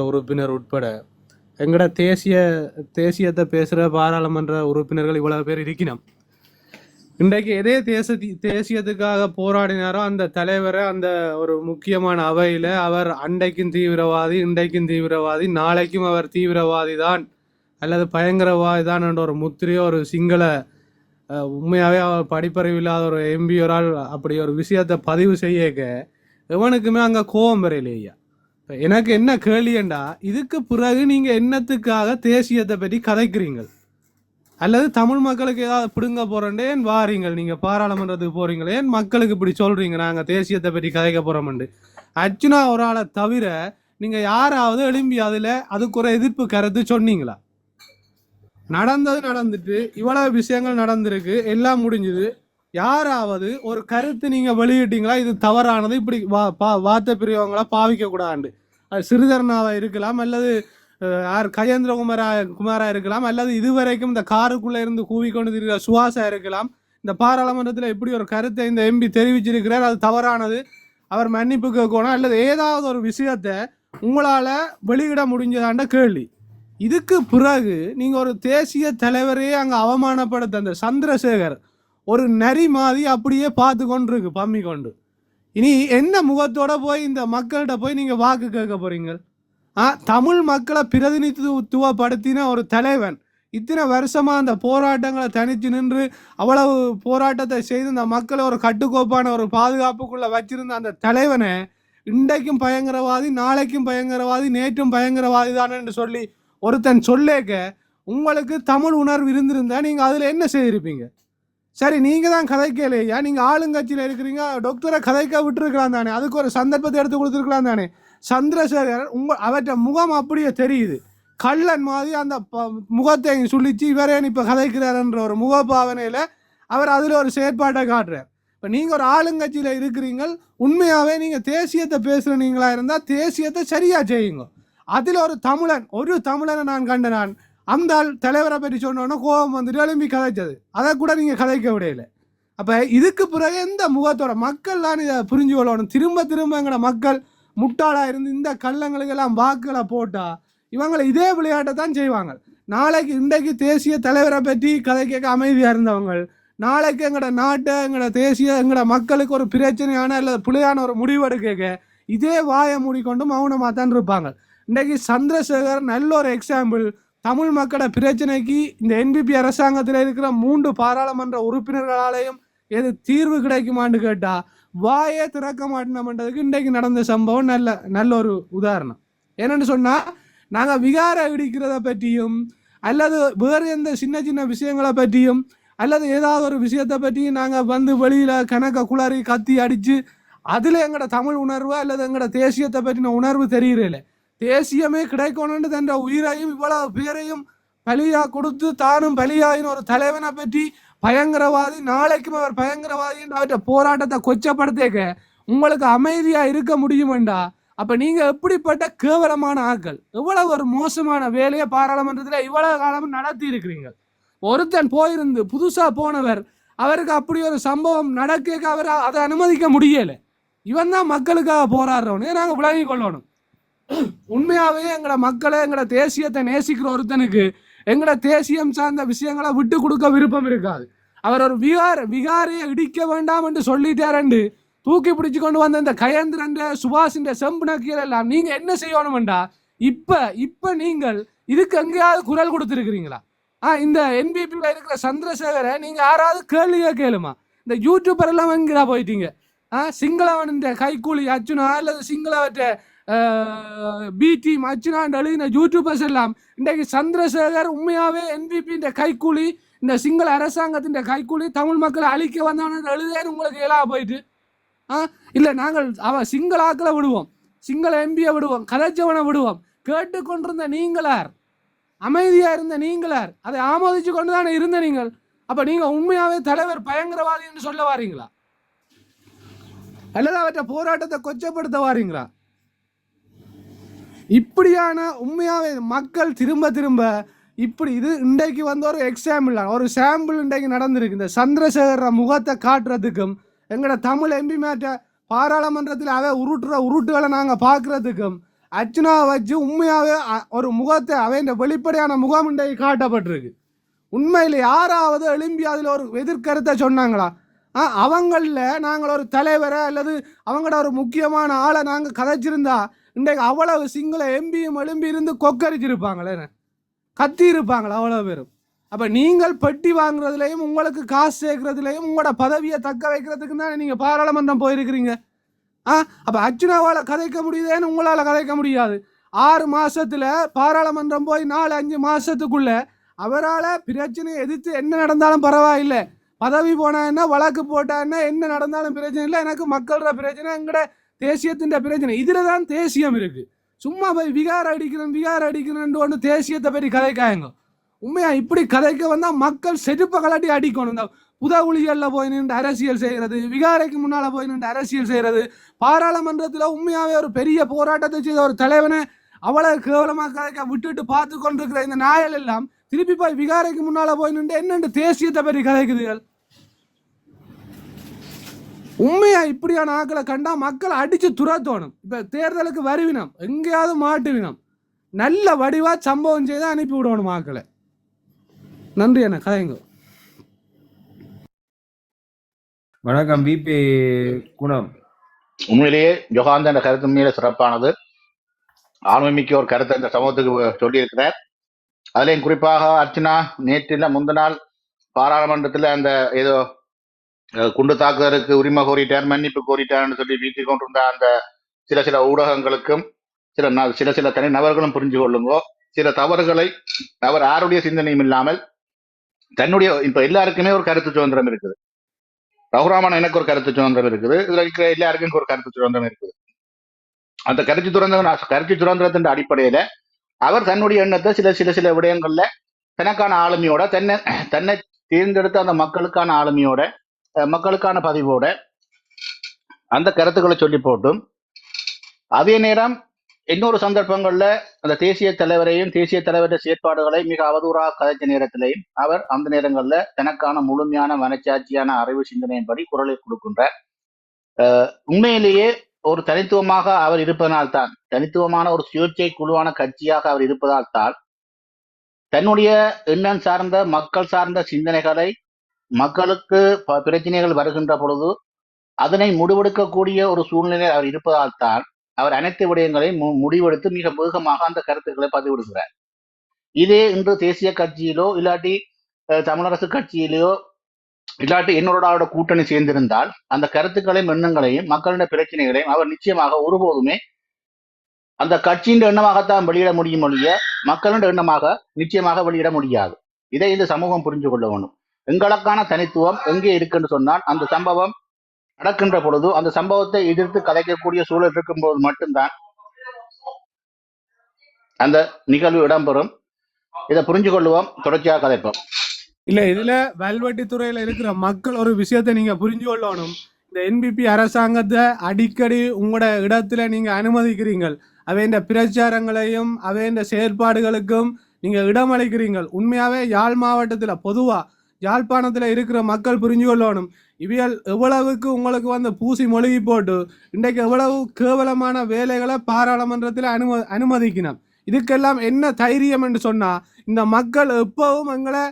உறுப்பினர் உட்பட. எங்கட தேசிய தேசியத்தை பேசுகிற பாராளுமன்ற உறுப்பினர்கள் இவ்வளவு பேர் இருக்கணும் இன்றைக்கு எதே தேச தேசியத்துக்காக போராடினாரோ அந்த தலைவரை அந்த ஒரு முக்கியமான அவையில் அவர் அண்டைக்கும் தீவிரவாதி இன்றைக்கும் தீவிரவாதி நாளைக்கும் அவர் தீவிரவாதி தான் அல்லது பயங்கரவாதி தான் என்ற ஒரு முத்திரையோ ஒரு சிங்கள உண்மையாகவே அவர் படிப்பறிவு இல்லாத ஒரு எம்பி ஒரு ஆள் அப்படி ஒரு விஷயத்தை பதிவு செய்யக்க எவனுக்குமே அங்கே கோபம் வரையிலேயா. எனக்கு என்ன கேள்வியண்டா இதுக்கு பிறகு நீங்கள் என்னத்துக்காக தேசியத்தை பற்றி கதைக்கிறீங்கள்? அல்லது தமிழ் மக்களுக்கு ஏதாவது பிடுங்க போறேன்டே ஏன் வாரீங்கள்? நீங்கள் பாராளுமன்றத்துக்கு போறீங்களே ஏன் மக்களுக்கு இப்படி சொல்றீங்க? நாங்கள் தேசியத்தை பற்றி கதைக்க போறோம்ண்டு. அர்ச்சுனா ஒரு ஆளை தவிர நீங்கள் யாராவது எழும்பி அதில் அதுக்கு ஒரு எதிர்ப்பு கருத்து சொன்னீங்களா? நடந்தது நடந்துட்டு இவ்வளவு விஷயங்கள் நடந்திருக்கு எல்லாம் முடிஞ்சுது. யாராவது ஒரு கருத்து நீங்க வெளியிட்டீங்களா? இது தவறானது. இப்படி வா பா வார்த்தை பிரியவங்களா பாவிக்க கூடாது. அது சிறிதரனாவா இருக்கலாம் அல்லது யார் கஜேந்திரகுமாரா குமாரா இருக்கலாம் அல்லது இதுவரைக்கும் இந்த காருக்குள்ள இருந்து கூவிக்கொண்டு இருக்கிற சுவாசா இருக்கலாம். இந்த பாராளுமன்றத்தில் எப்படி ஒரு கருத்தை இந்த எம்பி தெரிவிச்சிருக்கிறார். அது தவறானது. அவர் மன்னிப்பு கேட்கணும் அல்லது ஏதாவது ஒரு விஷயத்தை உங்களால் வெளியிட முடிஞ்சதாண்ட கேள்வி. இதுக்கு பிறகு நீங்கள் ஒரு தேசிய தலைவரையே அங்கே அவமானப்படுத்த அந்த சந்திரசேகர் ஒரு நரி மாதிரி அப்படியே பார்த்து கொண்டு இருக்கு பம்மி கொண்டு. இனி என்ன முகத்தோட போய் இந்த மக்கள்கிட்ட போய் நீங்கள் வாக்கு கேட்க போறீங்க ஆ தமிழ் மக்களை பிரதிநிதித்துவப்படுத்தின ஒரு தலைவன். இத்தனை வருஷமாக அந்த போராட்டங்களை தனித்து நின்று அவ்வளவு போராட்டத்தை செய்து அந்த மக்களை ஒரு கட்டுக்கோப்பான ஒரு பாதுகாப்புக்குள்ளே வச்சிருந்த அந்த தலைவனை இன்றைக்கும் பயங்கரவாதி நாளைக்கும் பயங்கரவாதி நேற்றும் பயங்கரவாதி தானேன்னு சொல்லி ஒருத்தன் சொல்லேக்க உங்களுக்கு தமிழ் உணர்வு இருந்திருந்தா நீங்கள் அதில் என்ன செய்திருப்பீங்க? சரி நீங்க தான் கதைக்கலையா நீங்க ஆளுங்கட்சியில இருக்கிறீங்க. டாக்டரை கதைக்க விட்டுருக்கலாம் தானே. அதுக்கு ஒரு சந்தர்ப்பத்தை எடுத்து கொடுத்துருக்கலாம் தானே. சந்திரசேகர் உங்க அவற்ற முகம் அப்படியே தெரியுது. கள்ளன் மாதிரி அந்த ப- முகத்தை சுழிச்சு இவரே இப்போ கதைக்கிறாருன்ற ஒரு முகபாவனையில் அவர் அதில் ஒரு செயற்பாட்டை காட்டுறார். இப்போ நீங்கள் ஒரு ஆளுங்கட்சியில் இருக்கிறீங்கள். உண்மையாகவே நீங்கள் தேசியத்தை பேசுகிறீங்களா இருந்தால் தேசியத்தை சரியாக செய்யுங்க. அதில் ஒரு தமிழன் ஒரு தமிழனை நான் கண்ட நான். அந்த ஆள் தலைவரை பற்றி சொன்னோன்னா கோபம் வந்துட்டு எழும்பி கதைச்சது. அதை கூட நீங்கள் கதைக்க விடையில. அப்போ இதுக்கு பிறகு எந்த முகத்தோட மக்கள்லாம் இதை புரிஞ்சு கொள்ளணும்? திரும்ப திரும்ப எங்களை மக்கள் முட்டாளாக இருந்து இந்த கள்ளங்களுக்கெல்லாம் வாக்குகளை போட்டால் இவங்களை இதே விளையாட்டை தான் செய்வாங்க. நாளைக்கு இன்றைக்கு தேசிய தலைவரை பற்றி கதை கேட்க அமைதியாக இருந்தவங்க நாளைக்கு எங்களோட நாட்டை எங்களோட தேசிய எங்களோட மக்களுக்கு ஒரு பிரச்சனையான இல்லை பிழையான ஒரு முடிவெடு கேட்க இதே வாயை மூடிக்கொண்டு மௌனமாக தான் இருப்பாங்க. இன்றைக்கு சந்திரசேகர் நல்ல ஒரு எக்ஸாம்பிள் தமிழ் மக்களோட பிரச்சனைக்கு இந்த என்பிபி அரசாங்கத்தில் இருக்கிற மூன்று பாராளுமன்ற உறுப்பினர்களாலேயும் எது தீர்வு கிடைக்குமான்னு கேட்டால் வாயே திறக்க மாட்டோம்ன்றதுக்கு இன்றைக்கு நடந்த சம்பவம் நல்ல நல்ல ஒரு உதாரணம். என்னென்னு சொன்னால் நாங்கள் விகார இடிக்கிறத பற்றியும் அல்லது வேறு எந்த சின்ன சின்ன விஷயங்களை பற்றியும் அல்லது ஏதாவது ஒரு விஷயத்தை பற்றியும் நாங்கள் வந்து வெளியில் கணக்கை குளறி கத்தி அடித்து அதில் எங்களோட தமிழ் உணர்வு அல்லது எங்களோட தேசியத்தை பற்றின உணர்வு தெரியல தேசியமே கிடைக்கணும்னு தன் உயிரையும் இவ்வளவு பேரையும் பலியா கொடுத்து தானும் பலியாயின் ஒரு தலைவனை பற்றி பயங்கரவாதி நாளைக்கும் அவர் பயங்கரவாதி அவற்ற அவற்றை போராட்டத்தை கொச்சப்படுத்தேக்க உங்களுக்கு அமைதியா இருக்க முடியுமெண்டா? அப்ப நீங்க எப்படிப்பட்ட கேவலமான ஆட்கள்? எவ்வளவு ஒரு மோசமான வேலையை பாராளுமன்றத்தில் இவ்வளவு காலம் நடத்தி இருக்கிறீங்க? ஒருத்தன் போயிருந்து புதுசா போனவர் அவருக்கு அப்படி ஒரு சம்பவம் நடக்க அவர் அதை அனுமதிக்க முடியலை. இவன் தான் மக்களுக்காக போராடுறவனே. நாங்கள் விளங்கி கொள்ளணும். உண்மையாகவே எங்களோட மக்களை எங்களோட தேசியத்தை நேசிக்கிற ஒருத்தனுக்கு எங்களோட தேசியம் சார்ந்த விஷயங்களை விட்டு கொடுக்க விருப்பம் இருக்காது. அவர் ஒரு விகார் விகாரியை இடிக்க வேண்டாம் என்று சொல்லிட்டாரண்டு தூக்கி பிடிச்சு கொண்டு வந்த இந்த கயந்திரன் சுபாஷின் செம்பு நக்கியல் எல்லாம் நீங்கள் என்ன செய்யணும்டா இப்போ இப்போ நீங்கள் இதுக்கு எங்கேயாவது குரல் கொடுத்துருக்கிறீங்களா? ஆ இந்த என்பிபியில் இருக்கிற சந்திரசேகரை நீங்கள் யாராவது கேள்வியே கேளுமா? இந்த யூடியூபர் எல்லாம் எங்கடா போயிட்டீங்க? ஆ சிங்களவன் இந்த கைக்கூலி அச்சுனா அல்லது சிங்களவற்றை பி டீம் அச்சுனான் எழுதின யூடியூபர்ஸ் எல்லாம். இன்றைக்கு சந்திரசேகர் உண்மையாகவே என்பிபி இந்த கைக்கூலி இந்த சிங்கள அரசாங்கத்தின் கைக்கூலி தமிழ் மக்களை அழிக்க வந்தவன் எழுதேன்னு உங்களுக்கு இயலாக போயிட்டு. ஆ இல்லை நாங்கள் அவன் சிங்கள ஆக்களை விடுவோம். சிங்கள எம்பியை விடுவோம். கதைச்சவனை விடுவோம். கேட்டுக்கொண்டிருந்த நீங்களார் அமைதியாக இருந்த நீங்களார் அதை ஆமோதிச்சு கொண்டு தானே இருந்த நீங்கள்? அப்போ நீங்கள் உண்மையாகவே தலைவர் பயங்கரவாதி என்று சொல்ல வாரீங்களா? அல்லது அவற்றை போராட்டத்தை கொச்சப்படுத்த வாரீங்களா? இப்படியான உண்மையாகவே மக்கள் திரும்ப திரும்ப இப்படி இது இன்றைக்கு வந்து ஒரு எக்ஸாம்பிள் ஒரு சாம்பிள் இன்றைக்கு நடந்திருக்கு. இந்த சந்திரசேகர முகத்தை காட்டுறதுக்கும் எங்களோட தமிழ் எம்பி மேட்ட பாராளுமன்றத்தில் அவை உருட்டுற உருட்டுகளை நாங்கள் பார்க்குறதுக்கும் அர்ச்சனா வச்சு உண்மையாகவே ஒரு முகத்தை அவன் வெளிப்படையான முகம் இன்றைக்கு காட்டப்பட்டிருக்கு. உண்மையில் யாராவது எழும்பி அதில் ஒரு எதிர்கருத்தை சொன்னாங்களா? அவங்களில் நாங்கள் ஒரு தலைவரை அல்லது அவங்களோட ஒரு முக்கியமான ஆளை நாங்கள் கதைச்சிருந்தா இன்றைக்கு அவ்வளவு சிங்கள எம்பியும் எழும்பி இருந்து கொக்கரிச்சிருப்பாங்களே கத்தி இருப்பாங்களா அவ்வளோ பேரும். அப்போ நீங்கள் பெட்டி வாங்குறதுலையும் உங்களுக்கு காசு சேர்க்கறதுலையும் உங்களோட பதவியை தக்க வைக்கிறதுக்கு தான் நீங்கள் பாராளுமன்றம் போயிருக்கிறீங்க? ஆ அப்போ அர்ஜுனாவால் கதைக்க முடியுதேன்னு உங்களால் கதைக்க முடியாது. ஆறு மாதத்தில் பாராளுமன்றம் போய் நாலு அஞ்சு மாதத்துக்குள்ளே அவரால் பிரச்சனையை எதிர்த்து என்ன நடந்தாலும் பரவாயில்லை. பதவி போனா என்ன வழக்கு போட்டா என்ன என்ன நடந்தாலும் பிரச்சனை இல்லை. எனக்கு மக்களோட பிரச்சனை எங்கட தேசியத்தின் பிரச்சனை. இதுல தான் தேசியம் இருக்கு. சும்மா போய் விகார அடிக்கிறேன் விகார அடிக்கிறேன் ஒன்று தேசியத்தை பற்றி கதைக்காயங்க. உண்மையா? இப்படி கதைக்க வந்தால் மக்கள் செருப்பை கலட்டி அடிக்கணும். இந்த புதகுழிகளில் போய் நின்று அரசியல் செய்கிறது விகாரைக்கு முன்னால் போய் நின்று அரசியல் செய்கிறது பாராளுமன்றத்தில் உண்மையாகவே ஒரு பெரிய போராட்டத்தை செய்த ஒரு தலைவனை அவ்வளவு கேவலமாக கதைக்க விட்டுட்டு பார்த்து கொண்டிருக்கிற இந்த நாயல் எல்லாம் திருப்பி போய் விகாரைக்கு முன்னால போய் நின்று என்னென்று தேசியத்தை பற்றி கதைக்குதுகள்? உண்மையா இப்படியான ஆக்களை கண்டா மக்கள் அடிச்சு துரத்தோணும். இப்ப தேர்தலுக்கு வருவினம். எங்கேயாவது மாட்டுவினம். நல்ல வடிவா சம்பவம் செய்து அனுப்பி விடணும் ஆக்களை. நன்றி அண்ணா. கதைங்க. வணக்கம் விபி குணம். உண்மையிலேயே யோகாந்தன் கருத்து மீது சிறப்பானது. ஆண்மைமிக்க ஒரு கருத்தை இந்த சமூகத்துக்கு சொல்லியிருக்கிறார். அதுலேயும் குறிப்பாக அர்ச்சனா நேற்றில் முந்த நாள் பாராளுமன்றத்தில் அந்த ஏதோ குண்டு தாக்குதலுக்கு உரிமை கோரிட்டார் மன்னிப்பு கோரிட்டார்னு சொல்லி வீட்டில் கொண்டிருந்த அந்த சில சில ஊடகங்களுக்கும் சில சில சில தனி நபர்களும் புரிஞ்சு கொள்ளுங்கோ சில தவறுகளை அவர் யாருடைய சிந்தனையும் இல்லாமல் தன்னுடைய இப்ப எல்லாருக்குமே ஒரு கருத்து சுதந்திரம் இருக்குது. ரகுராமன் எனக்கு ஒரு கருத்து சுதந்திரம் இருக்குது. இதுல இருக்கிற எல்லாருக்கும் ஒரு கருத்து சுதந்திரம் இருக்குது. அந்த கருத்து சுதந்திரம் கருத்து சுதந்திரத்தின் அடிப்படையில அவர் தன்னுடைய எண்ணத்தை சில சில சில விடயங்கள்ல தனக்கான ஆளுமையோட தன்னை தன்னை தேர்ந்தெடுத்த அந்த மக்களுக்கான ஆளுமையோட அஹ், மக்களுக்கான பதிவோட அந்த கருத்துக்களை சொல்லி போட்டும். அதே நேரம் இன்னொரு சந்தர்ப்பங்கள்ல அந்த தேசிய தலைவரையும் தேசிய தலைவருடைய செயற்பாடுகளை மிக அவதூறாக கதைத்த நேரத்திலையும் அவர் அந்த நேரங்கள்ல தனக்கான முழுமையான மனச்சாட்சியான அறிவு சிந்தனையின்படி குரலை கொடுக்கின்றார். அஹ் உண்மையிலேயே ஒரு தனித்துவமாக அவர் இருப்பதனால் தான் தனித்துவமான ஒரு சுயேட்சை குழுவான கட்சியாக அவர் இருப்பதால் தான் தன்னுடைய எண்ணம் சார்ந்த மக்கள் சார்ந்த சிந்தனைகளை மக்களுக்கு ப- பிரச்சனைகள் வருகின்ற பொழுது அதனை முடிவெடுக்கக்கூடிய ஒரு சூழ்நிலை அவர் இருப்பதால் தான் அவர் அனைத்து விடயங்களையும் மு- முடிவெடுத்து மிக வேகமாக அந்த கருத்துக்களை பதிவிடுகிறார். இதே இன்று தேசிய கட்சியிலோ இல்லாட்டி அஹ், தமிழரசு கட்சியிலோ இல்லாட்டி என்னோட கூட்டணி சேர்ந்திருந்தால் அந்த கருத்துக்களையும் எண்ணங்களையும் மக்களின் பிரச்சனைகளையும் அவர் நிச்சயமாக ஒருபோதுமே அந்த கட்சியின் எண்ணமாகத்தான் வெளியிட முடியும் ஒழிய மக்களின் எண்ணமாக நிச்சயமாக வெளியிட முடியாது. இதை இந்த சமூகம் புரிஞ்சு கொள்ள வேண்டும். எங்களுக்கான தனித்துவம் எங்கே இருக்குன்னு சொன்னால் அந்த சம்பவம் நடக்கின்ற பொழுது அந்த சம்பவத்தை எதிர்த்து கதைக்கக்கூடிய சூழல் இருக்கும்போது மட்டும்தான் அந்த நிகழ்வு இடம்பெறும். இதை புரிஞ்சு கொள்வோம் தொடர்ச்சியாக கதைப்போம். இல்ல இதுல வல்வெட்டி துறையில இருக்கிற மக்கள் ஒரு விஷயத்த நீங்க புரிஞ்சு கொள்ளணும். இந்த என்பிபி அரசாங்கத்தை அடிக்கடி உங்களோட இடத்துல நீங்க அனுமதிக்கிறீங்கள் அவைந்த பிரச்சாரங்களையும் அவைந்த செயற்பாடுகளுக்கும் நீங்க இடமளிக்கிறீங்கள் உண்மையாவே யாழ் மாவட்டத்துல பொதுவா யாழ்ப்பாணத்துல இருக்கிற மக்கள் புரிஞ்சு கொள்ளணும். இவியல் எவ்வளவுக்கு உங்களுக்கு வந்து பூசி மொழிகி போட்டு இன்றைக்கு எவ்வளவு கேவலமான வேலைகளை பாராளுமன்றத்தில் அனும அனுமதிக்கணும். இதுக்கெல்லாம் என்ன தைரியம் என்று சொன்னா இந்த மக்கள் எப்பவும் எங்களை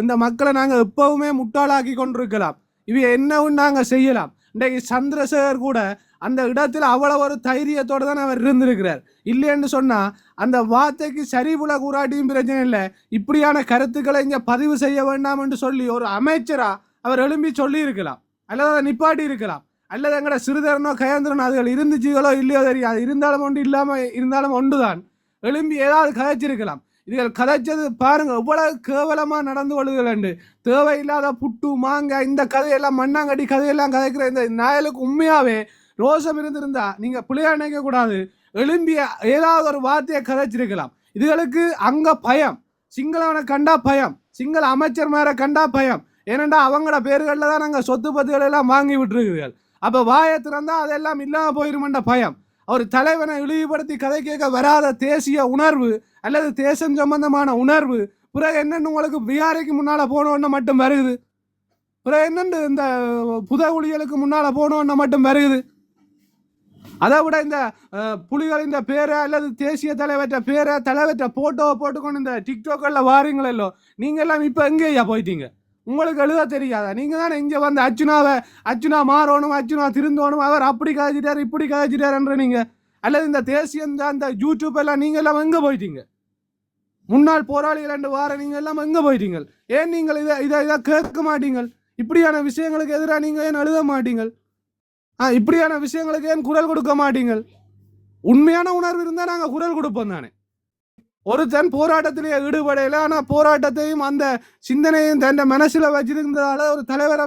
இந்த மக்களை நாங்கள் எப்பவுமே முட்டாளாக்கி கொண்டிருக்கலாம். இவை என்னவும் நாங்கள் செய்யலாம். இன்றைக்கு சந்திரசேகர் கூட அந்த இடத்தில் அவ்வளோ ஒரு தைரியத்தோடு தான் அவர் இருந்திருக்கிறார். இல்லைன்னு சொன்னால் அந்த வார்த்தைக்கு சரிபுல கூறாட்டியும் பிரச்சனை இல்லை. இப்படியான கருத்துக்களை இங்கே பதிவு செய்ய வேண்டாம் என்று சொல்லி ஒரு அமைச்சராக அவர் எழும்பி சொல்லி இருக்கலாம் அல்லது அதை நிப்பாட்டி இருக்கலாம் அல்லது எங்கட சிறுதரனோ கயந்திரனோ அதுகள் இருந்துச்சுகளோ இல்லையோ தெரியாது. இருந்தாலும் ஒன்று இல்லாமல் இருந்தாலும் ஒன்றுதான். எழும்பி ஏதாவது கதைச்சிருக்கலாம். இதுகள் கதைச்சது பாருங்க எவ்வளவு கேவலமா நடந்து கொள்ளுதல் தேவையில்லாத புட்டு மாங்காய் இந்த கதையெல்லாம் மண்ணாங்கடி கதையெல்லாம் கதைக்கிற இந்த நாயலுக்கு உண்மையாவே ரோஷம் இருந்திருந்தா நீங்க பிள்ளையா நினைக்க கூடாது. எழும்பிய ஏதாவது ஒரு வார்த்தையை கதைச்சிருக்கலாம். இதுகளுக்கு அங்க பயம். சிங்களவனை கண்டா பயம். சிங்கள அமைச்சர் மேல கண்டா பயம். ஏனெண்டா அவங்களோட பேர்களில் தான் நாங்கள் சொத்து பத்துகள் எல்லாம் வாங்கி விட்டுருக்குறீர்கள். அப்போ வாயை திறந்தால் அதெல்லாம் இல்லாமல் போயிருமென்ற பயம். அவர் தலைவனை இழிவுபடுத்தி கதை கேட்க வராத தேசிய உணர்வு அல்லது தேசம் சம்பந்தமான உணர்வு. பிறகு என்னென்னு உங்களுக்கு விகாரைக்கு முன்னால் போனோன்னு மட்டும் வருகுது. பிறகு என்னென்னு இந்த புதகுழிகளுக்கு முன்னால் போனோன்னு மட்டும் வருகுது. அதை விட இந்த புலிகளின் இந்த பேரை அல்லது தேசிய தலைவற்ற பேரை தலைவற்ற போட்டோவை போட்டுக்கொண்டு இந்த டிக்டாக்ல வாரீங்களோ நீங்கள் எல்லாம் இப்போ எங்கேயா போயிட்டீங்க? உங்களுக்கு எழுத தெரியாதா? நீங்க தானே இங்க வந்து அர்ச்சுனாவை அர்ச்சுனா மாறணும் அர்ச்சுனா திருந்தோணும் அவர் அப்படி கதைச்சிட்டாரு இப்படி கதைச்சிட்டாருன்ற நீங்க அல்லது இந்த தேசிய இந்த அந்த யூடியூப் எல்லாம் நீங்க எல்லாம் எங்க போயிட்டீங்க? முன்னாள் போராளிகள் ரெண்டு வார நீங்க எல்லாம் எங்க போயிட்டீங்க? ஏன் நீங்கள் இதை இதை இதை கேட்க மாட்டீங்கள்? இப்படியான விஷயங்களுக்கு எதிராக நீங்க ஏன் எழுத மாட்டீங்கள்? ஆ இப்படியான விஷயங்களுக்கு ஏன் குரல் கொடுக்க மாட்டீங்கள்? உண்மையான உணர்வு இருந்தால் நாங்கள் குரல் கொடுப்போம் தானே. ஒருத்தன் போராட்டத்திலேயே ஈடுபடையில ஆனால் போராட்டத்தையும் அந்த சிந்தனையும் தன் மனசுல வச்சிருந்ததால ஒரு தலைவரை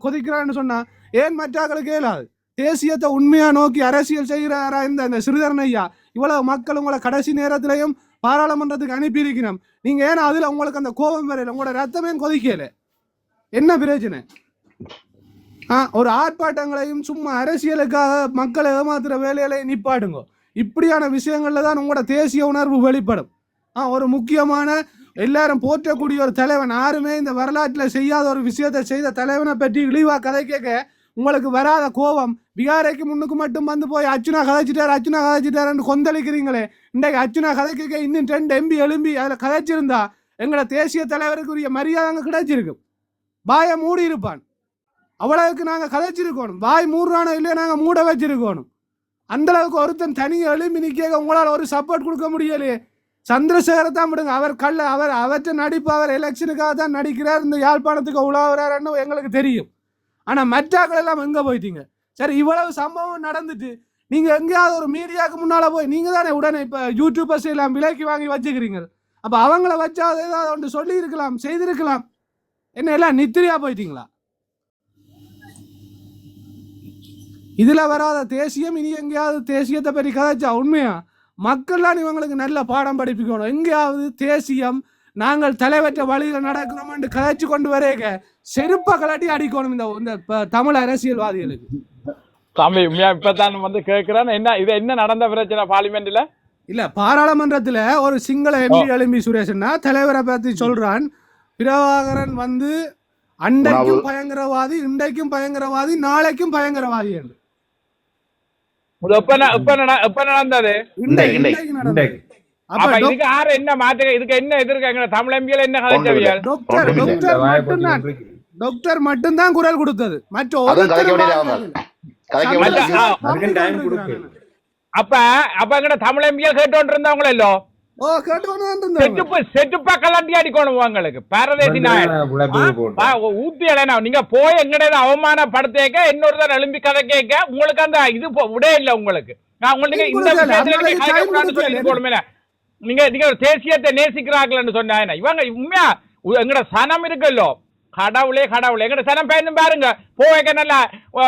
கொதிக்கிறான்னு சொன்னா ஏன் மற்றாக்களுக்கு இயலாது தேசியத்தை உண்மையா நோக்கி அரசியல் செய்கிறாரா இந்த அந்த சிறுதரன் ஐயா? இவ்வளவு மக்கள் உங்களை கடைசி நேரத்திலையும் பாராளுமன்றத்துக்கு அனுப்பியிருக்கணும். நீங்க ஏன் அதுல உங்களுக்கு அந்த கோபம் வரையில உங்களோட ரத்தமே கொதிக்கல. என்ன பிரச்சனை? ஆ ஒரு ஆர்ப்பாட்டங்களையும் சும்மா அரசியலுக்காக மக்களை ஏமாத்துற வேலையில நிப்பாடுங்க இப்படியான விஷயங்களில் தான் உங்களோட தேசிய உணர்வு வெளிப்படும். ஆ ஒரு முக்கியமான எல்லாரும் போற்றக்கூடிய ஒரு தலைவன் யாருமே இந்த வரலாற்றில் செய்யாத ஒரு விஷயத்தை செய்த தலைவனை பற்றி இழிவாக கதை கேட்க உங்களுக்கு வராத கோபம். பீகாரைக்கு முன்னுக்கு மட்டும் வந்து போய் அச்சுனா கதைச்சிட்டார் அர்ச்சுனா கதைச்சிட்டாருன்னு கொந்தளிக்கிறீங்களே. இன்றைக்கு அச்சுனா கதை கேட்க இன்னும் ரெண்டு எம்பி எழும்பி அதில் கதைச்சிருந்தா எங்களோட தேசிய தலைவருக்குரிய மரியாதை அங்கே கிடைச்சிருக்கும். பாயை மூடி இருப்பான் அவ்வளவுக்கு நாங்கள் கதைச்சிருக்கணும். வாய் மூடுறானோ இல்லையோ நாங்கள் மூட வச்சிருக்கணும். அந்த அளவுக்கு ஒருத்தன் தனியாக எழும்பி உங்களால் ஒரு சப்போர்ட் கொடுக்க முடியலையே சந்திரசேகரை தான் விடுங்க. அவர் கல்ல அவர் அவற்றை நடிப்பு அவர் எலெக்ஷனுக்காக தான் நடிக்கிறார். இந்த யாழ்ப்பாணத்துக்கு உலாவுறாருன்னு எங்களுக்கு தெரியும். ஆனால் மற்றாக்கள் எல்லாம் எங்கே போயிட்டீங்க? சரி இவ்வளவு சம்பவம் நடந்துட்டு நீங்கள் எங்கேயாவது ஒரு மீடியாவுக்கு முன்னால் போய் நீங்கள் தானே உடனே இப்போ யூடியூபர்ஸ் எல்லாம் விலைக்கு வாங்கி வச்சுக்கிறீங்க. அப்போ அவங்கள வச்சாவது ஏதாவது ஒன்று சொல்லியிருக்கலாம் செய்திருக்கலாம். என்ன எல்லாம் நித்திரியாக போயிட்டீங்களா? இதுல வராத தேசியம் இனி எங்கேயாவது தேசியத்தை பற்றி கதைச்சா உண்மையா? மக்கள்லாம் இவங்களுக்கு நல்ல பாடம் படிப்பிக்கணும். எங்கேயாவது தேசியம் நாங்கள் தலைவற்ற வழியில் நடக்கிறோம்னு கதைச்சு கொண்டு வரேங்க செருப்ப கலாட்டி அடிக்கணும் இந்த இந்த தமிழ் அரசியல்வாதிகளுக்கு. சாமி உண்மையா இப்பதான் வந்து கேக்குறேன். என்ன இது என்ன நடந்த பிரச்சனை பார்லிமெண்ட்ல இல்ல பாராளுமன்றத்துல ஒரு சிங்கள எம்பி எழும்பி சுரேஷன்னா தலைவரை பத்தி சொல்றான். பிரபாகரன் வந்து உணவு. பயங்கரவாதி இன்றைக்கும் பயங்கரவாதி நாளைக்கும் பயங்கரவாதி என்று. நடந்தது. அப்ப இதுக்கு யாரு என்ன மாற்று இதுக்கு என்ன எதிர்க்காங்க தமிழ் எம்பிகள் என்ன கலைச்சவியல் டாக்டர் மட்டும்தான் குரல் கொடுத்தது மற்ற. அப்ப அப்ப எங்கட தமிழ் எம்பிகள் கேட்டு இருந்தவங்களோ செட்டுப்பு செட்டுப்பா கலாட்டி அடிக்கணும் உங்களுக்கு. பாரதேசி. ஊத்தி அடையணா நீங்க போய் எங்கடையில அவமானப்படுத்தேக்க இன்னொருத்தர் எழும்பி கதை கேட்க உங்களுக்கு அந்த இது விடே இல்ல உங்களுக்கு. நான் உங்களுக்கு இந்த போடுமே நீங்க நீங்க தேசியத்தை நேசிக்கிறார்கள்னு சொன்னாங்க இவங்க உண்மையா? உ- எங்கட சனம் இருக்குல்லோ? கடவுளே கடவுளே. எங்கட சனம் பயந்து பாருங்க. போய்க்க நல்லா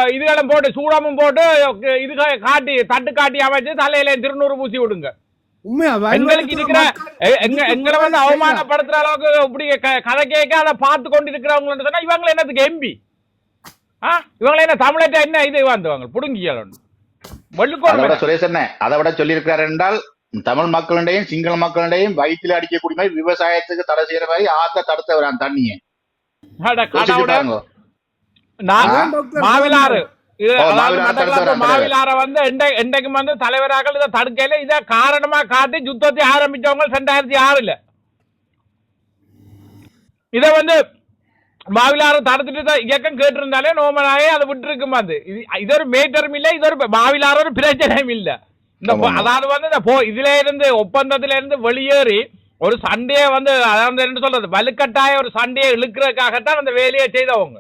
இதுகளும் போட்டு சூடமும் போட்டு இது காட்டி தட்டு காட்டி அமைச்சு தலையில திருநூறு பூசி விடுங்க. எங்களை வந்து அவமானப்படுத்துற அளவுக்கு இப்படி க- கதை கேட்க அதை பார்த்து கொண்டு இருக்கிறவங்க சொன்னா இவங்க என்னத்துக்கு எம்பி ஆ? இவங்களை என்ன தமிழட்ட என்ன இது வந்தவங்க புடுங்கியல் அதை விட வெள்ளுக்கோடு சுரேஷ் என்ன அதை விட சொல்லியிருக்கிறார் என்றால் தமிழ் மக்களிடையும் சிங்கள மக்களிடையும் வயிற்றில் அடிக்கக்கூடிய மாதிரி விவசாயத்துக்கு தடை செய்யற மாதிரி ஆத்த தடுத்தவர் தண்ணியை மாவிலாறு. மாவிலாற வந்து எண்டைக்கும் வந்து தலைவராக இதை தடுக்கல இதை காரணமா காட்டி யுத்தத்தை ஆரம்பிச்சவங்க ரெண்டாயிரத்தி ஆறுல. இதை வந்து மாவிலாறு தடுத்துட்டு இயக்கம் கேட்டிருந்தாலே நோமனாயே அதை விட்டு இருக்கும் அது? இது ஒரு மேட்டரும் இல்லை இது ஒரு மாவிலாறு ஒரு பிரச்சனையும் இல்லை. இந்த. அதாவது வந்து இந்த போ இதுல இருந்து ஒப்பந்தத்துல இருந்து வெளியேறி ஒரு சண்டையை வந்து அதாவது என்ன சொல்றது வலுக்கட்டாய ஒரு சண்டையை இழுக்கிறதுக்காகத்தான் அந்த வேலையை செய்தவங்க.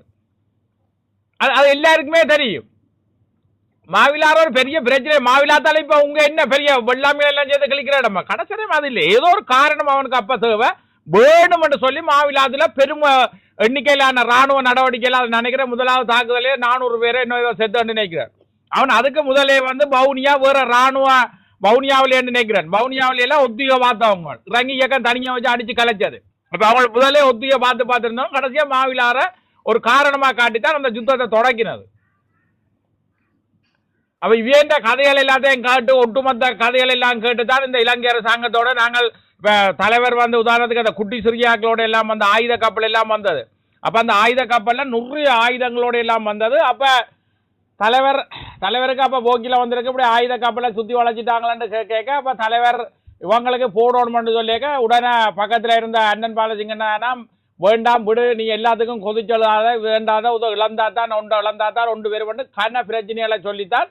அது அது எல்லாருக்குமே தெரியும். மாவிலார் ஒரு பெரிய பிரச்சனை. மாவிலாத்தால இப்ப உங்க என்ன பெரிய வெள்ளாமையில எல்லாம் சேர்த்து கழிக்கிற இடமா? கடைசியும் அது இல்லை. ஏதோ ஒரு காரணம் அவனுக்கு அப்ப தேவை. வேணும் என்று சொல்லி மாவிலாதுல பெரும் எண்ணிக்கையிலான ராணுவ நடவடிக்கையில் அதை நினைக்கிற முதலாவது தாக்குதலே நானூறு பேரை இன்னும் செத்து நினைக்கிறார். அவன் அதுக்கு முதலே வந்து பவுனியா வேற ராணுவ பவுனியாவிலே நினைக்கிறான். பவுனியாவில எல்லாம் பார்த்தவங்க இறங்கி இயக்கம் தனியா வச்சு அடிச்சு கலைச்சது. அப்ப அவங்க முதலே ஒத்திகை பார்த்து பார்த்துருந்தோம் கடைசியா மாவிலாரை ஒரு காரணமாக காட்டித்தான் அந்த யுத்தத்தை தொடங்கினது. அப்ப இவேண்ட கதைகள் எல்லாத்தையும் கேட்டு ஒட்டுமொத்த கதைகள் எல்லாம் கேட்டு தான் இந்த இலங்கை அரசாங்கத்தோட நாங்கள் தலைவர் வந்து உதாரணத்துக்கு அந்த குட்டி சிறியாக்களோட எல்லாம் வந்த ஆயுத கப்பல் எல்லாம் வந்தது. அப்ப அந்த ஆயுத கப்பல்ல நூறு ஆயுதங்களோட எல்லாம் வந்தது. அப்ப தலைவர் தலைவருக்கு அப்ப போக்கில வந்திருக்கு இப்படி ஆயுத கப்பலை சுத்தி வளைச்சிட்டாங்களான்னு கேட்க அப்ப தலைவர் இவங்களுக்கு போடணும்னு சொல்லியிருக்க உடனே பக்கத்துல இருந்த அண்ணன் பாலசிங்கன்னா வேண்டாம் விடு நீ எல்லாத்துக்கும் கொதிச்சலாத வேண்டாத உதோ இழந்தா தான் ஒன்று இழந்தா தான் ஒன்று பேர் பண்ணு கன பிரச்சனைகளை சொல்லித்தான்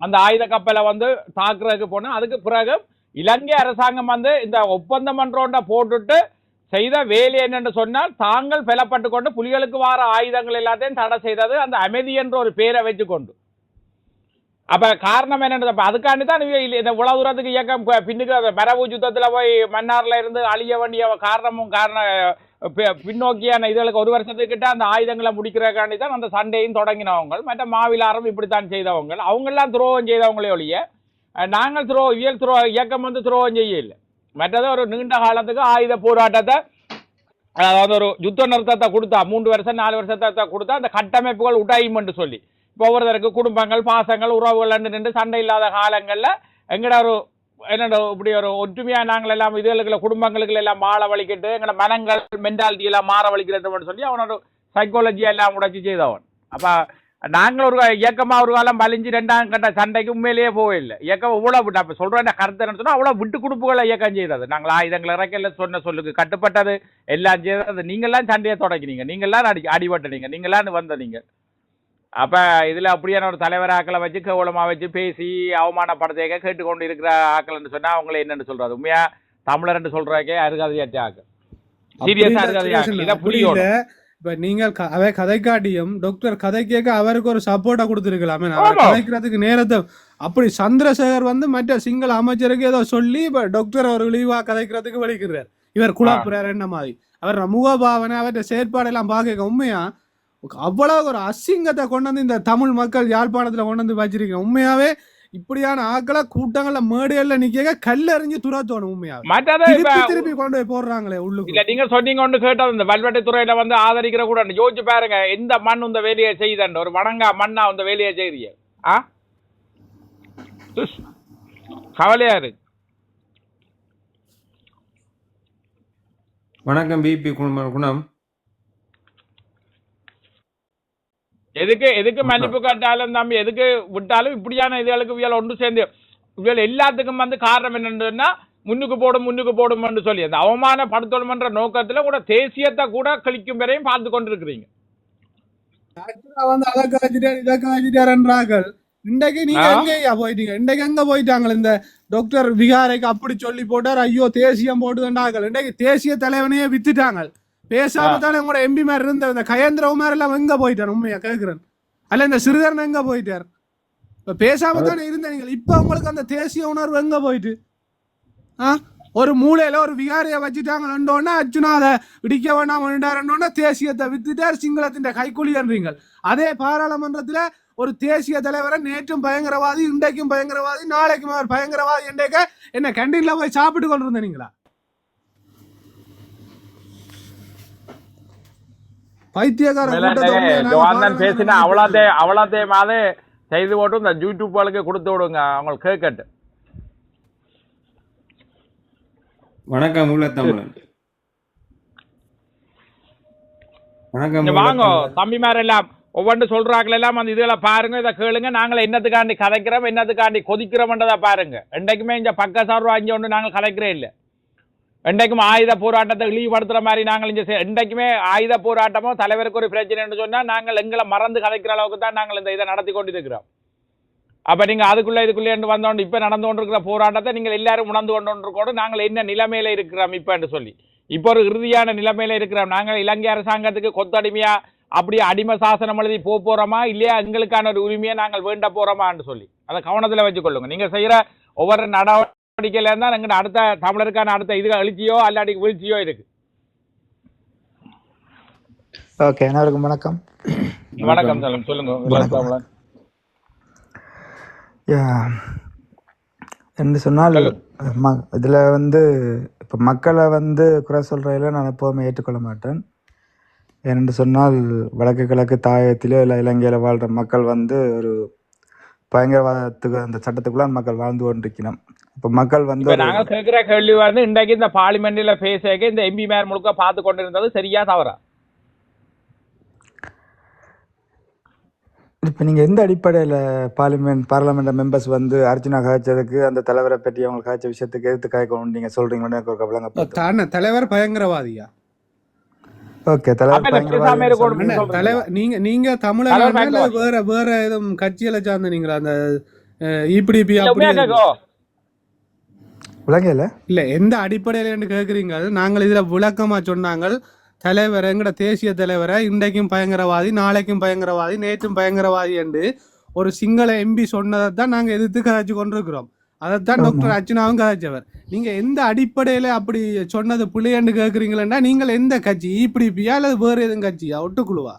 அந்த ஆயுத கப்பலை வந்து தாக்குறதுக்கு போனோம் அதுக்கு பிறகு இலங்கை அரசாங்கம் வந்து இந்த ஒப்பந்த மன்றோண்ட போட்டுட்டு செய்த வேலை என்னென்று சொன்னால் தாங்கள் பெலப்பட்டு கொண்டு புலிகளுக்கு வார ஆயுதங்கள் எல்லாத்தையும் தடை செய்தது அந்த அமைதி என்ற ஒரு பேரை வச்சுக்கொண்டு. அப்போ காரணம் என்னென்னு அப்போ அதுக்காண்டி தான் இந்த உலக தூரத்துக்கு இயக்கம் பின்னுக்கு அந்த யுத்தத்தில் போய் மன்னார்ல இருந்து அழிய வேண்டிய காரணமும் காரணம் பின்னோக்கியான இதுகளுக்கு ஒரு வருஷத்துக்கிட்ட அந்த ஆயுதங்களை முடிக்கிறதுக்காண்டி தான் அந்த சண்டையும் தொடங்கினவங்க. மற்ற மாவிலாரம் இப்படித்தான் செய்தவங்க. அவங்கெல்லாம் துரோகம் செய்தவங்களே ஒழிய நாங்கள் துரோ இயல் துரோ இயக்கம் வந்து துரோகம் செய்யல மற்றது ஒரு நீண்ட காலத்துக்கு ஆயுத போராட்டத்தை அதாவது ஒரு யுத்த நிறுத்தத்தை கொடுத்தா மூன்று வருஷம் நாலு வருஷத்தை கொடுத்தா அந்த கட்டமைப்புகள் உடையும்னு சொல்லி. இப்போ ஒவ்வொருத்தருக்கு குடும்பங்கள் பாசங்கள் உறவுகள் நின்று சண்டை இல்லாத காலங்களில் எங்கட ஒரு என்னோட இப்படி ஒரு ஒற்றுமையா நாங்கள் எல்லாம் இதுகளுக்குள்ள குடும்பங்களுக்கு எல்லாம் மாற வலிக்கிட்டு எங்களோட மனங்கள் மென்டாலிட்டி எல்லாம் மாற வலிக்கிறதுன்னு சொல்லி அவனோட சைக்காலஜி எல்லாம் உடைச்சி செய்தவன். அப்போ நாங்கள் ஒரு இயக்கமாக ஒரு காலம் வலிஞ்சு ரெண்டாம் கட்ட சண்டைக்கு உண்மையிலேயே போகவில்லை. இயக்கம் இவ்வளோ விட்டு அப்போ சொல்றேன் கருத்து என்ன சொன்னால் அவ்வளோ விட்டு கொடுப்புகளை இயக்கம் செய்தது. நாங்கள் ஆயுதங்கள் இறக்கல சொன்ன சொல்லுக்கு கட்டுப்பட்டது எல்லாம் செய்தது. நீங்கள்லாம் சண்டையை தொடங்கினீங்க நீங்கள்லாம் அடி அடிபட்டனீங்க. நீங்கெல்லாம் வந்தனீங்க அப்ப இதுல அப்படியான ஒரு தலைவர் ஆக்களை வச்சு கேவலமா வச்சு பேசி அவமானப்படுத்த கேட்டுக்கொண்டு இருக்கிற ஆக்கள்னு சொன்னா அவங்கள என்னன்னு சொல்றது உண்மையா? தமிழர்னு சொல்றதுக்கே அருகதையாச்சு ஆக்கள் சீரியஸா அருகதையாக்கள் இதை புரியணும் இப்ப நீங்கள் அவை கதைக்காட்டியும் டாக்டர் கதை கேட்க அவருக்கு ஒரு சப்போர்ட்டா கொடுத்துருக்கலாமே. கதைக்கிறதுக்கு நேரத்தை அப்படி சந்திரசேகர் வந்து மற்ற சிங்கள அமைச்சருக்கு ஏதோ சொல்லி இப்ப டாக்டர் அவர் இழிவா கதைக்கிறதுக்கு வலிக்கிறார். இவர் குழப்புறார் என்ன மாதிரி? அவர் முகபாவனை அவற்றை செயற்பாடு எல்லாம் பார்க்க உண்மையா? அவ்வளவு ஒரு அசிங்கத்தை கொண்டு வந்து இந்த தமிழ் மக்கள் யாழ்ப்பாணத்துல கொண்டு வந்து வச்சிருக்கேன் உண்மையாவே இப்படியான ஆக்களை கூட்டங்கள்ல மேடைகள்ல நிக்க கல்லெறிஞ்சு துரத்தோணும் உண்மையாவே. மற்றது இப்ப திருப்பி திருப்பி கொண்டு போய் போடுறாங்களே உள்ளுக்கு. இல்ல நீங்க சொன்னீங்க ஒன்று கேட்டது இந்த வல்வெட்டை துறையில வந்து ஆதரிக்கிற கூட யோசிச்சு பாருங்க எந்த மண் இந்த வேலையை செய்தண்டு ஒரு வணங்கா மண்ணா இந்த வேலையை செய்றீங்க ஆ. கவலையா இருக்கு வணக்கம் பிபி குணம் குணம். எதுக்கு எதுக்கு மன்னிப்பு கேட்டாலும் தம்பி எதுக்கு விட்டாலும் இப்படியான இதுகளுக்கு இவியல் ஒன்று சேர்ந்து இவியல் எல்லாத்துக்கும் வந்து காரணம் என்னன்னா முன்னுக்கு போடும் முன்னுக்கு போடும்னு சொல்லி அந்த அவமானப்படுத்தணும்ன்ற நோக்கத்துல கூட தேசியத்தை கூட கழிக்கும் வரையும் பார்த்து கொண்டிருக்கிறீங்க. வந்து அதை கழிச்சிட்டார் இதை கழிச்சிட்டாருன்றார்கள் இன்றைக்கு நீங்க ஆ? எங்கேயா போயிட்டீங்க? இன்றைக்கு எங்க போயிட்டாங்க? இந்த டாக்டர் விகாரைக்கு அப்படி சொல்லி போட்டார் ஐயோ தேசியம் போட்டுதாண்டார்கள் இன்றைக்கு தேசிய தலைவனையே வித்துட்டாங்க. பேசாம தானே உங்களோட எம்பி மாதிரி இருந்த இந்த கயந்திரவுமார் எல்லாம் எங்க போயிட்டார்? உண்மையா கேக்குறேன். அல்ல இந்த சிறுதரன் எங்க போயிட்டார்? இப்ப பேசாம தானே இருந்தீங்க இப்ப உங்களுக்கு அந்த தேசிய உணர்வு எங்க போயிட்டு? ஆ? ஒரு மூலையில ஒரு விகாரியை வச்சுட்டாங்கன்னு அர்ஜுனா அதை இடிக்க வேண்டாம் தேசியத்தை வித்துட்டார். சிங்களத்தின் கைக்கூலின்றீங்க அதே பாராளுமன்றத்துல ஒரு தேசிய தலைவரை நேற்றும் பயங்கரவாதி இன்றைக்கும் பயங்கரவாதி நாளைக்கும் அவர் பயங்கரவாதி என்றேக்க என்ன கேண்டீன்ல போய் சாப்பிட்டு கொண்டு இருந்தீங்களா பைத்தியக்கார கூட்டத்தை உண்மையா நாங்க ஜோந்தன் பேசினா பாராளுமன்றத்துல அவ்வளோத்தே அவ்வளோத்தே மாதிரி செய்து போட்டு இந்த யூடியூப்களுக்கு கொடுத்து விடுங்க. அவங்களுக்கு கேட்கட்டு வணக்கம் உள்ள வணக்கம் வாங்க தமிழன். தம்பிமார் எல்லாம். ஒவ்வொன்று சொல்றாங்கள எல்லாம் அந்த இதுல பாருங்க இதை கேளுங்க. நாங்கள் என்னத்துக்காண்டி கதைக்கிறோம் என்னத்துக்காண்டி கொதிக்கிறோம்ன்றதை பாருங்க. என்றைக்குமே இந்த பக்க சார்பு அஞ்சு ஒன்று நாங்கள் கதைக்கிறே இல்லை. என்றைக்கும் ஆயுத போராட்டத்தை இழிவுபடுத்துற மாதிரி நாங்கள் இங்கே என்றைக்குமே ஆயுத போராட்டமோ தலைவருக்கு ஒரு பிரச்சனைன்னு சொன்னால் நாங்கள் எங்களை மறந்து கதைக்கிற அளவுக்கு தான் நாங்கள் இந்த இதை நடத்தி கொண்டு இருக்கிறோம் நீங்கள் அதுக்குள்ளே அதுக்குள்ள இதுக்குள்ளே வந்தோண்டு இப்போ நடந்து கொண்டிருக்கிற போராட்டத்தை நீங்கள் எல்லாரும் உணர்ந்து கொண்டு இருக்கோடு நாங்கள் என்ன நிலைமையில் இருக்கிறோம் இப்போ என்று சொல்லி. இப்போ ஒரு இறுதியான நிலைமையில் இருக்கிறோம். நாங்கள் இலங்கை அரசாங்கத்துக்கு கொத்தடிமையாக அப்படியே அடிமை சாசனம் எழுதி போக போகிறோமா இல்லையா எங்களுக்கான ஒரு உரிமையை நாங்கள் வேண்ட போகிறோமான்னு சொல்லி. அதை கவனத்தில் வச்சுக்கொள்ளுங்க. நீங்கள் செய்கிற ஒவ்வொரு நடவடிக்கையில இருந்தா எங்க அடுத்த தமிழருக்கான அடுத்த இது எழுச்சியோ அல்லாடி வீழ்ச்சியோ இருக்கு. ஓகே அனைவருக்கும் வணக்கம். வணக்கம் சொல்லுங்க. சொல்லுங்க என்று சொன்னால் ம இதில் வந்து இப்போ மக்களை வந்து குறை சொல்கிறதில் நான் எப்போதுமே ஏற்றுக்கொள்ள மாட்டேன். ஏனென்று சொன்னால் வடக்கு கிழக்கு தாயத்திலோ இல்லை இலங்கையில் வாழ்கிற மக்கள் வந்து ஒரு பயங்கரவாதத்துக்கு அந்த சட்டத்துக்குள்ள மக்கள் வாழ்ந்து கொண்டிருக்கணும் இப்போ மக்கள் வந்து நாங்க கேட்கிற கேள்வி வந்து இன்றைக்கு இந்த பார்லிமெண்ட்ல பேச இந்த எம்பி மேர் முழுக்க பார்த்து கொண்டிருந்தது சரியா தவறா இப்போ நீங்கள் எந்த அடிப்படையில் பார்லிமெண்ட் பாராளுமன்ற மெம்பர்ஸ் வந்து அர்ஜுனா காய்ச்சதுக்கு அந்த தலைவரை பற்றி அவங்க காய்ச்ச விஷயத்துக்கு எதிர்த்து காய்க்கணும் நீங்கள் ஒரு கவலைங்க தான தலைவர் பயங்கரவாதியா ஓகே தலைவர். தலைவர் நீங்க நீங்க தமிழக. வேற வேற எதுவும் கட்சியில சார்ந்த நீங்களா அந்த இபிடிபி அப்படி விளங்கல இல்ல எந்த அடிப்படையில கேக்குறீங்க நாங்கள் இதுல விளக்கமா சொன்னாங்க தலைவர் எங்கட தேசிய தலைவரை இன்றைக்கும் பயங்கரவாதி நாளைக்கும் பயங்கரவாதி நேற்றும் பயங்கரவாதி என்று ஒரு சிங்கள எம்பி சொன்னதை தான் நாங்க எதிர்த்து கதைச்சு கொண்டிருக்கிறோம். அதைத்தான். டாக்டர் அர்ச்சனாவும் கதைச்சவர். நீங்க எந்த அடிப்படையில அப்படி சொன்னது பிள்ளையண்டு கேக்குறீங்களா நீங்கள் எந்த கட்சி இபிடிபியா அல்லது வேற எதுவும் கட்சியா? ஒட்டுக்குழுவா?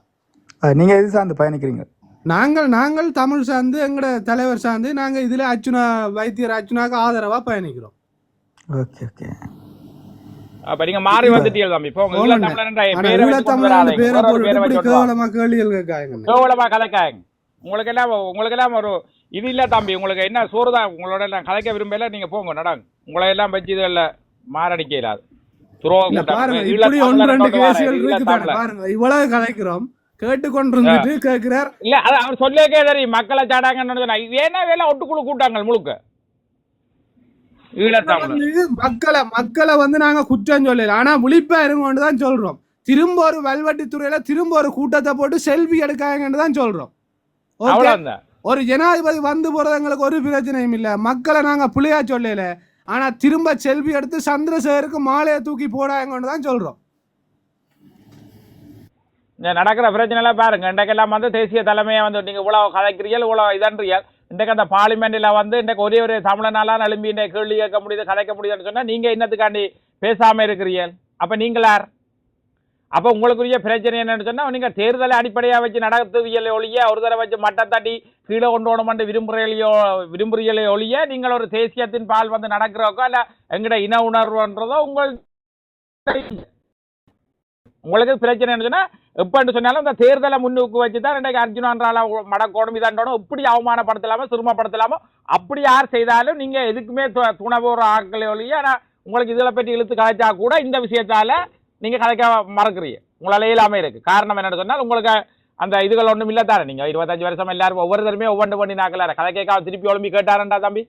நீங்கள் எது சார்ந்து பயணிக்கிறீங்க? நாங்கள் நாங்கள் தமிழ் சார்ந்து எங்கட தலைவர் சார்ந்து நாங்க இதுல அர்ச்சுனா வைத்தியர் அர்ச்சுனாக்கு ஆதரவா பயணிக்கிறோம். ஓகே ஓகே அப்ப நீங்க மாறி வந்துட்டீங்க தம்பி. இப்போ உங்க பேரை வச்சு. பேரை போட்டு பேரை வச்சு. கேவலமா கேவலமா உங்களுக்கு எல்லாம் உங்களுக்கு எல்லாம் ஒரு இது இல்ல தம்பி. உங்களுக்கு என்ன சோறு தான் உங்களோட எல்லாம் கதைக்க விரும்பல நீங்க போங்க நடாங்க. உங்களை எல்லாம் வச்சு மாரடிக்க துரோக இல்ல தமிழன். பாருங்க இவ்வளவு கேட்டுக்கொண்டிருந்துட்டு கேட்கிறார். இல்ல அவர் சொல்லியே தெரியும். மக்களை சாடாங்கன்னு இது என்ன வேலை ஒட்டுக்குழு கூட்டாங்க முழுக்க. மக்களை மக்களை வந்து நாங்க குற்றம் சொல்லல. ஆனா விழிப்பா இருங்கன்னு தான் சொல்றோம். திரும்ப ஒரு வல்வட்டி துறையில திரும்ப ஒரு கூட்டத்தை போட்டு செல்ஃபி எடுக்காங்கன்னு தான் சொல்றோம். ஒரு ஜனாதிபதி வந்து போறது எங்களுக்கு ஒரு பிரச்சனையும் இல்ல. மக்களை நாங்க புள்ளையா சொல்லல. ஆனா திரும்ப செல்ஃபி எடுத்து சந்திரசேகருக்கு மாலையை தூக்கி போடாங்கன்னு தான் சொல்றோம். நடக்கிற பிரச்சனை எல்லாம் பாருங்க. இன்றைக்கெல்லாம் வந்து தேசிய தலைமையை வந்து நீங்க இவ்வளவு கதைக்கிறீர்கள் இவ்வளவு இதன்றீர்கள். இன்றைக்கு அந்த பார்லிமெண்ட்டில் வந்து இன்றைக்கு ஒரே ஒரு தமிழனாலாம் எழும்பி இந்த கேள்வி கேட்க முடியுது கதைக்க முடியுதுன்னு சொன்னால் நீங்கள் என்னத்துக்காண்டி பேசாமல் இருக்கிறீர்கள்? அப்போ நீங்களார் அப்போ உங்களுக்குரிய பிரச்சனை என்னன்னு சொன்னால் நீங்கள் தேர்தலை அடிப்படையாக வச்சு நடத்துவியலை ஒழிய ஒரு தடவை வச்சு மட்டம் தட்டி கீழே கொண்டு வரணும்னு விரும்புறையிலையோ விரும்புறியலை ஒழிய நீங்கள் ஒரு தேசியத்தின் பால் வந்து நடக்கிறோக்கோ இல்லை எங்கட இன உணர்வுன்றதோ உங்கள் உங்களுக்கு பிரச்சனை என்ன சொன்னால் எப்பன்னு சொன்னாலும் இந்த தேர்தலை முன்னுக்கு வச்சு தான் இன்றைக்கு அர்ஜுனான்றால மடக்கோடும் இதாண்டோடும் எப்படி அவமானப்படுத்தலாமோ சிறுமப்படுத்தலாமோ அப்படி யார் செய்தாலும் நீங்கள் எதுக்குமே து- துணை போற இல்லையோ ஒழிய உங்களுக்கு இதில் பற்றி இழுத்து கதைச்சா கூட இந்த விஷயத்தால நீங்கள் கதைக்க மறக்கிறீங்க. உங்களால் இல்லாமல் இருக்குது காரணம் என்னென்னு சொன்னால் உங்களுக்கு அந்த இதுகள் ஒன்றும் இல்லை தானே நீங்கள் இருபத்தஞ்சு வருஷம் எல்லாரும் ஒவ்வொருத்தருமே ஒவ்வொன்று பண்ணி நாக்கலாரு கதை கேட்க திருப்பி ஒழும்பி கேட்டாரண்டா தம்பி.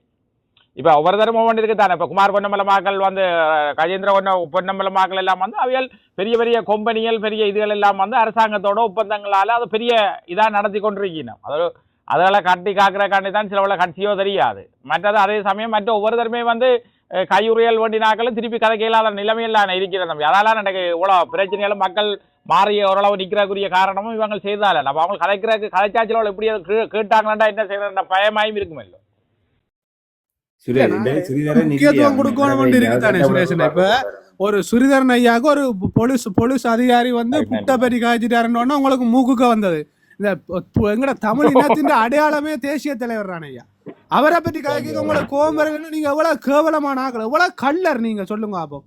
இப்போ ஒவ்வொரு தரம் ஒவ்வொன்று தானே இப்போ குமார் பொன்னம்பலமாக்கள் வந்து கஜேந்திர பொன்ன பொன்னம்பலமாக்கள் எல்லாம் வந்து அவைகள் பெரிய பெரிய கொம்பனிகள் பெரிய இதுகள் எல்லாம் வந்து அரசாங்கத்தோட ஒப்பந்தங்களால் அது பெரிய இதாக நடத்தி கொண்டிருக்கணும் அது அதெல்லாம் கட்டி காக்கிறக்காண்டி தான் சிலவள கட்சியோ தெரியாது. மற்றது அதே சமயம் மற்ற ஒவ்வொருத்தருமே வந்து அஹ், கையுறையல் வேண்டினாக்களும் திருப்பி கதைக்க இல்லாத நிலைமையில் நான் இருக்கிறேன் தம்பி அதெல்லாம் எனக்கு இவ்வளோ பிரச்சனைகளும் மக்கள் மாறிய ஓரளவு நிற்கிறக்குரிய காரணமும் இவங்க செய்தால. நம்ம அவங்க கதைக்கிறதுக்கு கதைச்சாச்சில் எப்படி கேட்டாங்களா என்ன செய்யறன்ற பயமாயும் இருக்குமில்லை இல்லை சுரேஷ் இல்ல, இந்த சிறிதர முக்கியத்துவம் கொடுக்கணும் இருக்குதானே சுரேஷன் இப்ப ஒரு சுரிதரன் ஐயாக்கு ஒரு போலீஸ் போலீஸ் அதிகாரி வந்து Right, right. புட்ட பெரி காய்ச்சிட்டாருன்னு உங்களுக்கு மூக்குக்க வந்தது. இந்த எங்கட தமிழ் இனத்தின் அடையாளமே தேசிய தலைவர் ஐயா. அவரை பற்றி கதைக்க உங்களுக்கு கோபம் வருதுன்னு நீங்க எவ்வளவு கேவலமான ஆக்கள் எவ்வளவு கள்ளர் நீங்க சொல்லுங்க அப்போ.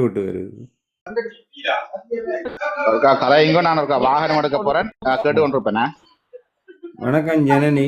விட்டு விட்டு வருது. கலைங்கோ நான் இருக்கா? வாகனம் எடுக்க போறேன். கேட்டு கொண்டிருப்பேன் வணக்கம் ஜனனி.